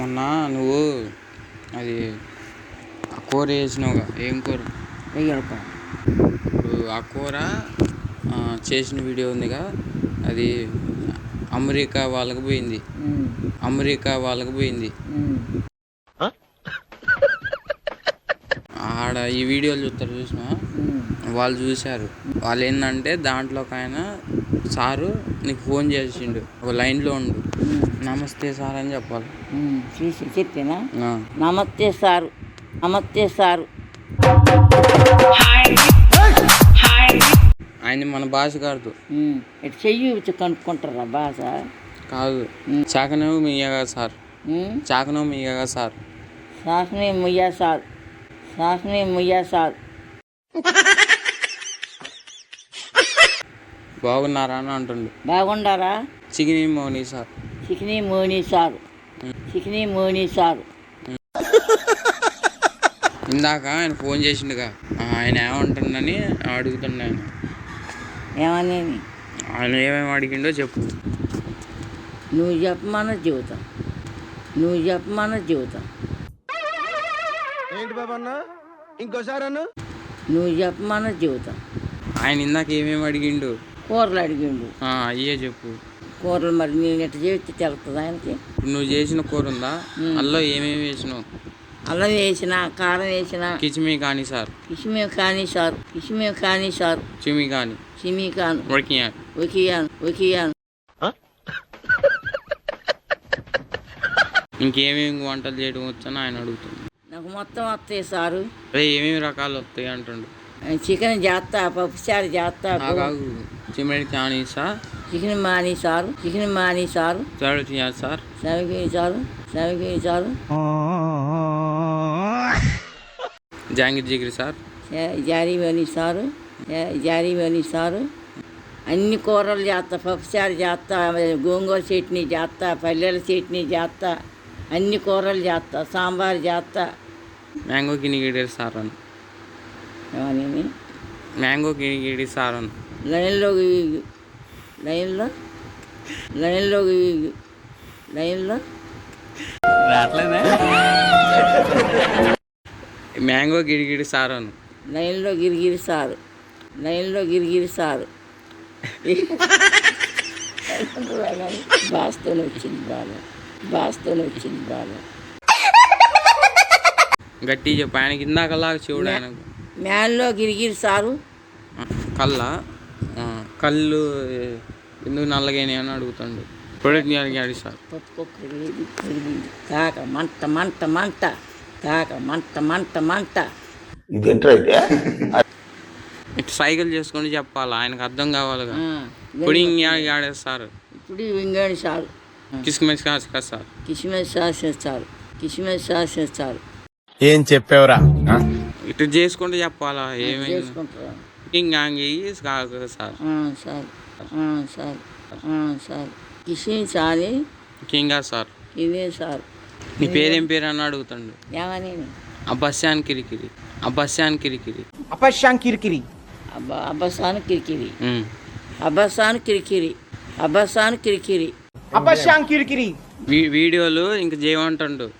మొన్న నువ్వు అది ఆ కూర వేసినావుగా ఏం కూర? ఇప్పుడు ఆ కూర చేసిన వీడియో ఉందిగా అది అమెరికా వాళ్ళకి పోయింది. అమెరికా వాళ్ళకి పోయింది ఆడ ఈ వీడియోలు చూస్తారు చూసినా వాళ్ళు చూశారు. వాళ్ళు ఏంటంటే దాంట్లో ఒక ఆయన సారు నీకు ఫోన్ చేసిండు ఒక లైన్లో ఉండు. నమస్తే సార్ అని చెప్పాలి. చూసి చెప్పినా. నమస్తే సారు నమస్తే సారు. ఆయన మన భాష కాదు. చెయ్యి కనుక్కుంటారా భాష? కాదు. చాకనో మీయగా సార్. చాకనో మీయగా సార్. శాసనే ముయ్యా సార్. శాసనే ముయ్యా సార్ బాగున్నారా అని అంటుండు. బాగుండారా? చికెన్ మోని సార్. చికినీ మోని సారు. చికినీ మోని సారు. ఇందాక ఆయన ఫోన్ చేసిండుగా. ఆ, ఆయన ఏమంటుండని అడుగుతుండే ఆయన. ఏమని ఆయన ఏమేమి అడిగిండో చెప్పు. నువ్వు చెప్పమన్న జీవితం నువ్వు చెప్పమన్న జీవితం ఏంటి బాబా అన్న? ఇంకోసారి అన్న? నువ్వు చెప్పమన్న జీవితం ఆయన ఇందాక ఏమేమి అడిగిండు? కూరలు అడిగిండు. ఆ, అయ్యే చెప్పు. కూరలు మరి నేను ఎట్లా చేస్తే తెలుస్తుంది ఆయనకి? నువ్వు చేసిన కూర ఉందా? అందులో ఏమేమి వేసినావు? అల్లం వేసిన కారం వేసిన. కిచిమి కానీ సార్. కిసిమే కానీ సారు. కిసిమే కానీ సారు. చిమి కానీ. సిమి కాను. ఉడికియాలి. ఒకియాను ఒకియాను ఇంకేమేమి వంటలు చేయడం వచ్చని ఆయన అడుగుతుంది నాకు మొత్తం వస్తాయి సారు. ఏమేమి రకాలు వస్తాయి అంటుండు? చికెన్ చేస్తా పప్పుచారు చేస్తా చిమిడి కానీ సార్ చికెన్ మాని సారు చికెన్ మాని సారు. సార్? సవికి సారు సవికి సారు. జాంగిర్ జిగిరి సార్? జారీవని సారు జారీవని సారు. అన్ని కూరలు చేస్తా పప్పుచారు చేస్తా గోంగూర చట్నీ చేస్తా పల్లెల చట్నీ చేస్తా అన్ని కూరలు చేస్తా సాంబార్ చేస్తా మ్యాంగో గినిగిడి సార్ అని ఏమని మ్యాంగో గినిగిడి సార్ అని లైన్లో లైన్లో లైన్లో లైన్లో మ్యాంగో గిరిగిడి సార్ అని లైన్లో గిరిగిరి సారు. లైన్లో గిరిగిరి సారు. బాస్తో వచ్చింది బాగా బాస్తో వచ్చింది బాగా గట్టి చెప్పు. ఆయనకి ఇందాకలాగా చెవుడు ఆయనకు. మ్యాన్లో గిరిగిరి సారు. కళ్ళ? కళ్ళు ఎందుకు నల్లగైనాయి అని అడుగుతాడు. ప్రొడక్ట్ అడిగాడు సార్. కాక మంట మంట మంట. కాక మంట మంట మంట. ఇటు సైకిల్ చేసుకొని చెప్పాలి? ఆయనకు అర్థం కావాలిగా. ఆ, పుడింగ్ ఆడేస్తారు ఇప్పుడు ఇంగేడి సారు. కిస్మిస్ కాసు కదా సార్. కిస్మిస్ శాసిస్తారు కిస్మిస్ శాసిస్తారు ఏం చెప్పావురా? ఇటు చేసుకుంటూ చెప్పాలా? ఏమైంది? కాదు సార్. ఆ, సార్. ఆ, సార్. సార్. కిషన్ సారి కింగా సార్. ఇదే సార్. నీ పేరేం పేరు అని అడుగుతాడు? ఏమని ఆ బస్సాన్ కిరికిరి. ఆ బస్సాన్ కిరికిరి. అపశ్యాం కిరికిరి. అబ్బా అబ్బసాను కిరికిరి. అబ్బసాను కిరికిరి. అబ్బసాను కిరికిరి. అపశ్యాం కిరికిరి. వీ- వీడియోలు ఇంక చేయమంటుండు.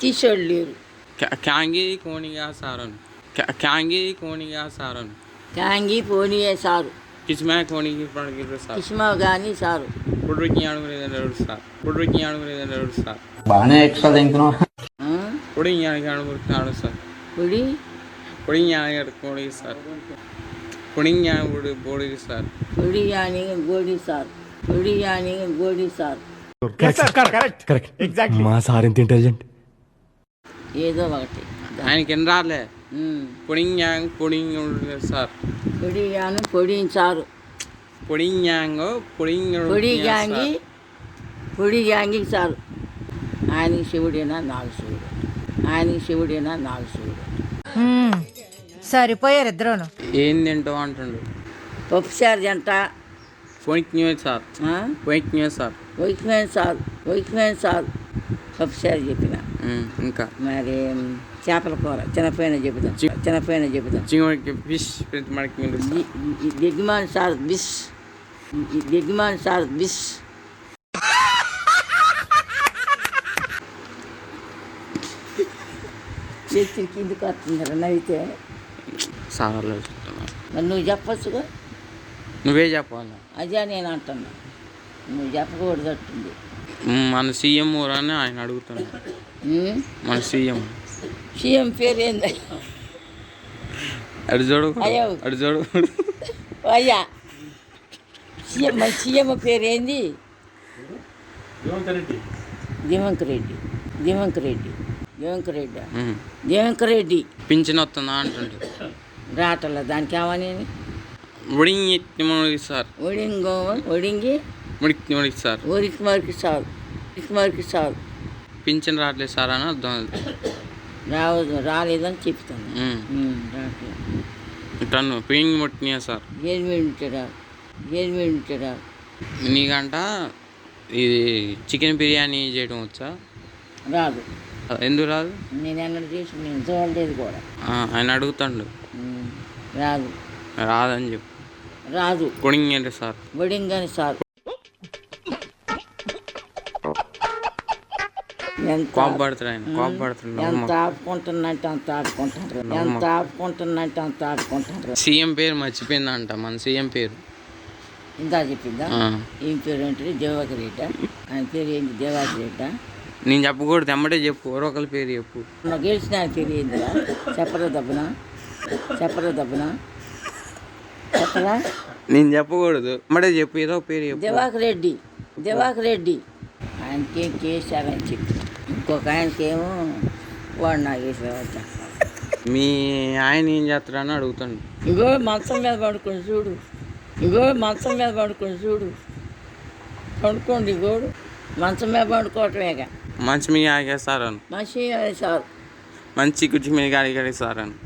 తీసేవాళ్ళు లేరు. క్యాంగి కోనిగా సారన్. క్యా- క్యాంగి కోనిగా సారన్. కాంగి పోనీయే సారు. కిస్మే కోనికి పడగిరు సార్. కిస్మా కానీ సారు. పుడ్రికి అడుగులేదు సార్? పుడ్రికి అడుగులేదు సార్? బాగానే ఎక్స్ట్రా తింటున్నావు. ఆ? పొడి అడుగుతున్నాడు సార్. పొడి? పొడి కోడి సార్. పొడి బోడి బోడి సార్. పొడి యాని గోడి సార్. పొడి యాని గోడి సార్. మా సార్ ఎంత ఇంటెలిజెంట్ ఏదో ఒకటి. ఆయనకి రాలే. పొడింగ్ పొడింగ్ సార్ పొడి యాను పొడి సారు పొడింగ్ పొడింగ్ పొడి గ్యాంగి పొడి గ్యాంగి సారు. ఆయనకి శివుడేనా నాలుగు శివుడు. ఆయనకి శివుడేనా నాలుగు శివుడు. సరిపోయారు ఇద్దరును. ఏం తింటావు అంటుండు? పప్పుచారు జంట పొయింట్ సార్. పొయింట్ సార్. వైక్మెన్ సార్ వైక్మెన్ సార్. పప్పుచారు చెప్పిన. ఉమ్, ఇంకా. మరి చేపల కూర చిన్నపైన చెబుతాం. చిన్నపైన చెబుతాం. చివరికి ఫిష్ మనకి యజమాన్ సార్ బిస్. యజమాన్ సార్ బిస్. చేతి కిందకి వస్తుంది నవ్వితే. సార్ మరి నువ్వు చెప్పచ్చుగా? నువ్వే చెప్పాలి. అదే నేను అంటున్నా. నువ్వు చెప్పకూడదు అట్టుంది మన సీఎం అని ఆయన అడుగుతున్నాడు? మన సీఎం. సీఎం పేరు ఏంది? అడు చూడు అయ్యో. అడు చూడు అయ్యా. సీఎం మన సీఎం పేరు ఏంది? దివంక్ రెడ్డి. దివంక్ రెడ్డి. దివంక్ రెడ్డి. దివంక్ రెడ్డి? పింఛన్ వస్తుందా అంటుండే. రాటల్ల దానికి ఏమని? ముడికి సార్. ఒడింగో ఒడింగి? ముడికి ముడికి సార్. ఊరికి మరికి సాగు ఊరికి మరికి సాగు పింఛన్ రావట్లేదు సార్ అని అర్థం. రావద్దు రాలేదని చెప్తాను. మ్. ఉం, రావట్లేదు. టన్ను పింగ్ ముట్టినాయా సార్? ఏడు మినిట్రా ఏడు మినిట్రా నీకంట ఇది చికెన్ బిర్యానీ చేయడం వచ్చా? రాదు. ఎందుకు రాదు? నేను ఎన్నడూ చేసి నేను చూడలేదు కూడా. ఆ, ఆయన అడుగుతాడు. ఉం, రాదు. రాదని చెప్పు. రాదు. కొడింగ్ అంటే సార్. ఒడింగని సార్. ఎంత ఎంత ఆపుకుంటున్నట్టు అంత ఆపుకుంటారు ఎంత ఆపుకుంటున్నట్టు అంత ఆపుకుంటారు సీఎం పేరు మర్చిపోయిందంట మన సీఎం పేరు. ఇందా చెప్పిందా. ఏం పేరు ఏంటి దేవాకర్ రెడ్డ ఆయన పేరు ఏంటి? దేవాకర్ రెడ్డ నేను చెప్పకూడదు ఎమ్మటే చెప్పు ఒకరి పేరు చెప్పు. నాకు గెలిచిన ఆయన పేరు ఏందిరా చెప్పరా దబ్బున? చెప్పరా దబ్బున? చెప్పరా? నేను చెప్పకూడదు ఎమ్మటే చెప్పు ఏదో పేరు చెప్పు. దివాకర్ రెడ్డి దివాకర్ రెడ్డి ఆయనకేం చేశారని చెప్పి. ఇంకొక ఆయనకేమో వాడు. నాగేశ్వరరావు మీ ఆయన ఏం చేస్తాడని అడుగుతాడు ఇగో మంచం మీద పడుకొని చూడు. ఇగో మంచం మీద పడుకొని చూడు. పడుకోండి ఇగోడు మంచం మీద పడుకోవటమేగా. మంచి మీ ఆగేస్తారని. మనిషి సార్ మంచి కుర్చీ మీద అడిగేస్తారని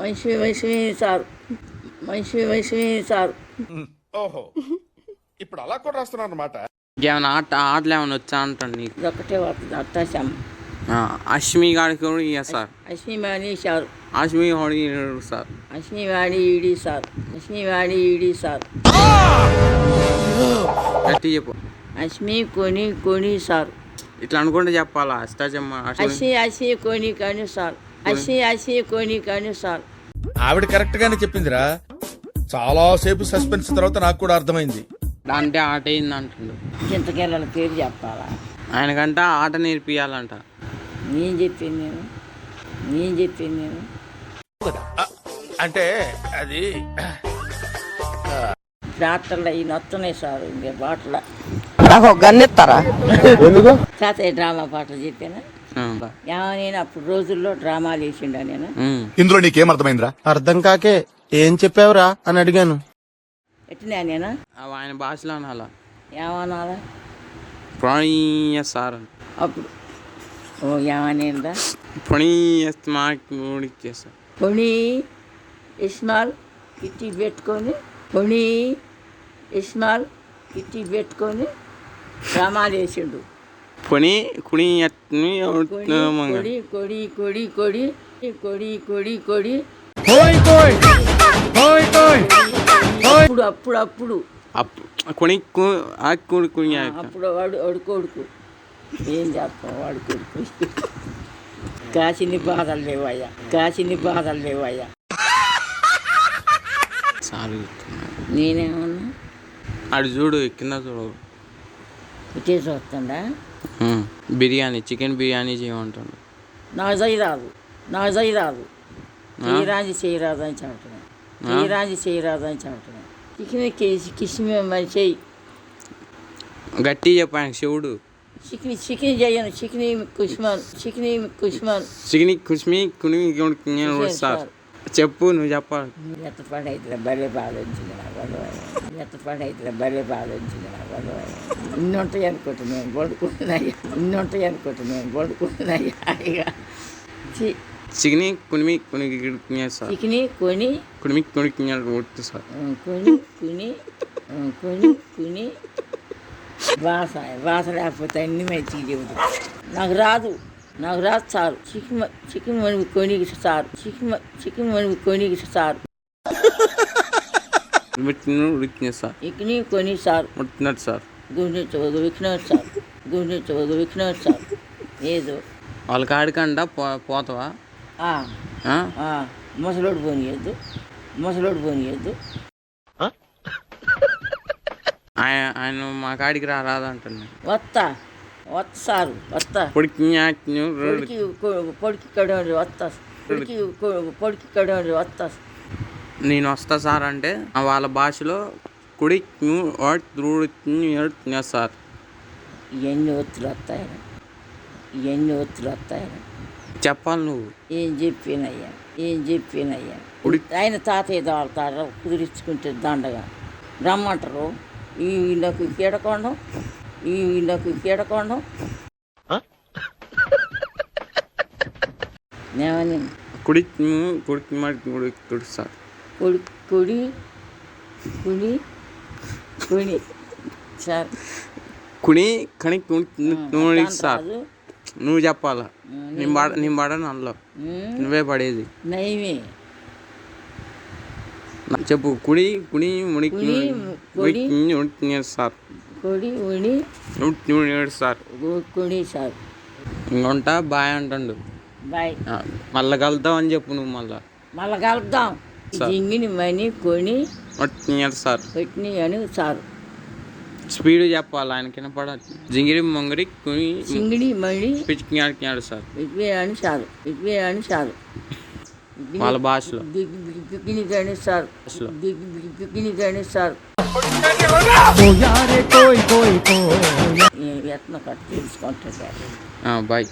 మనిషి మనిషి సార్ మనిషి మనిషి సార్ ఓహో. ఇప్పుడు అలా కూడా రాస్తున్నారు అనమాట ఇంకేమైనా ఆట ఆటలు ఏమైనా వచ్చా అంటాడు నీకు? వస్తుంది అత్తాశం ఆ, అశ్మి గాడికి కూడా ఇయ్య సార్. అశ్మివాణి సార్. అశ్మి ఇయ్యడు సార్. అశ్మివాణి ఈడి సార్. అశ్మివాణి ఈడి సార్. గట్టి చెప్పు. అశ్మి కొని కొని సార్. ఇట్లా అనుకుంటే చెప్పాలా? అష్టాచమ్మ అశ్మి అసి అసి కొని కానీ సార్. అసి అసి కొని కానీ సార్. ఆవిడ కరెక్ట్ గానే చెప్పిందిరా. చాలా సేపు సస్పెన్స్ తర్వాత నాకు కూడా అర్థమైంది. అంటే ఆట అయింది అంటుండు? చింతకెళ్ళ పేరు చెప్పాలా? ఆయనకంట ఆట నేర్పియాలంట. నేను చెప్పింది నేను? నేను చెప్పింది నేను? అంటే అది డాక్టర్లు అవి నొస్తున్నాయి సార్ ఇంకే బాటల. నాకు ఒక గన్ ఇస్తారా? తాతయ్య డ్రామా పాటలు చెప్పాను? ఆ. నేను అప్పుడు రోజుల్లో డ్రామాలు వేసిండా నేను. ఇందులో నీకేం అర్థమైందిరా అర్థం కాకే ఏం చెప్పావురా అని అడిగాను. ఎట్టినా నేను? ఆయన భాషలో అనాలా? ఏమనాలా ప్రణీయ సార్ అప్పుడు ఓ ఏమనేదా ప్రణీయ స్మార్ట్ మూడికి ఇస్మాల్ కిట్టి పెట్టుకొని పొణి ఇస్మాల్ కిట్టి పెట్టుకొని డ్రామాలు వేసిండు పొని కుడి కొడి కొడి కొడి కొడి కొడి కొడి కొడి అప్పుడు అప్పుడు అప్పుడు కొని ఆ కుడి కుణి అప్పుడు వాడు వాడు కొడుకు. ఏం చేస్తాం వాడు కొడుకు? కాసిని బాధలు లేవయ్యా. కాసిని బాధలు లేవయ్యా. సార్ నేనేమన్నా? అడు చూడు కింద చూడు. ఇటే చూస్తుందా. బిర్యానీ చికెన్ బిర్యానీ చేయమంటాడు. నాకు చేయి రాదు. నాకు చేయి రాదు చేయరాజు చేయరాదు అని చెప్పటం చేయరాజు చేయరాదు అని చెప్పటం కిసిమి మరి చెయ్యి. గట్టి చెప్పు ఆయన శివుడు. చికెన్ చికెన్ చేయను చికెన్ కుష్మాన్ చికెన్ కుష్మాన్ చికెన్ కుష్మి కుని సార్ చెప్పు నువ్వు చెప్పాలి. ఎంత పని అయితే భలే బాధ వచ్చింది నా గొడవ ఎంత పని అయితే భలే బాధ వచ్చింది నా గొడవ ఇన్ని ఉంటాయి అనుకుంటా నేను పడుకుంటున్నాయి ఇన్ని ఉంటాయి అనుకుంటా నేను పడుకుంటున్నాయి హాయిగా చికెన్ కునిమి కుని సార్ చికెన్ కొని కునిమి కుని కొట్టు సార్ కొని కొని కొని కొని వాస వాస లేకపోతే అన్ని మంచిగా చెబుతాం నాకు రాదు నాకు రాదు సార్ చికెన్ చికెన్ మనవి కొనికి సార్ చికెన్ చికెన్ మనవి కొనికి సార్ ఉడికిన ఉడికిన సార్ ఇకని కొని సార్ ఉడికినట్టు సార్ గుండె ఒక విక్కినట్టు సార్ గుండె ఒక విక్కినట్టు సార్ ఏదో వాళ్ళ కాడికంట పో పోతావా ముసలోడు పోనీయద్దు ముసలోడు పోనీయద్దు ఆయన ఆయన మా కాడికి రాదంటున్నా వస్తా వస్తా సారు వస్తా పొడికి పొడికి పొడికి కడవరి వస్తా పొడికి పొడికి కడవరి వస్తా నేను వస్తా సార్ అంటే వాళ్ళ భాషలో కుడి సార్. ఇవన్నీ ఒత్తులు వస్తాయరా ఇవన్నీ ఒత్తులు వస్తాయరా చెప్పాలి నువ్వు. ఏం చెప్పినయ్యా? ఏం చెప్పినయ్యా? ఆయన తాతయ్య దాడతారు కుదిరించుకుంటే దండగా. రమ్మంటారు. ఈ వీళ్ళకు కీడకొండం ఈ వీళ్ళకు కీడకొండం. ఏమని కుడి కుడికి మరి కుడి కుడి సార్. కుడి కుడి కుడి కుడి సార్. కుడి కని కుడి సార్. నువ్వు చెప్పాలా? నేను పడ నేను పడను అందులో నువ్వే పడేది. నయమే. చెప్పు కుడి కుడి. సార్. కుడి ఉడి సార్. కుడి సార్. ఇంకొంటా బాయ్ అంటుండు. బాయ్. మళ్ళా కలుద్దాం అని చెప్పు నువ్వు మళ్ళా. మళ్ళా కలుద్దాం. జింగిని మని కొని సార్. పెట్టిన అని సారు. స్పీడ్ చెప్పాలి ఆయన కింద పడ జింగిరి మొంగిరి కుని సింగిడి మడి పిచ్చికినాడు సార్. ఇవే అని సారు ఇవే అని సారు వాళ్ళ భాషలో. బిగిని కానీ సార్. భాషలో. బిగిని కానీ సార్. ఎట్న కట్ తీసుకుంటారు బాయ్.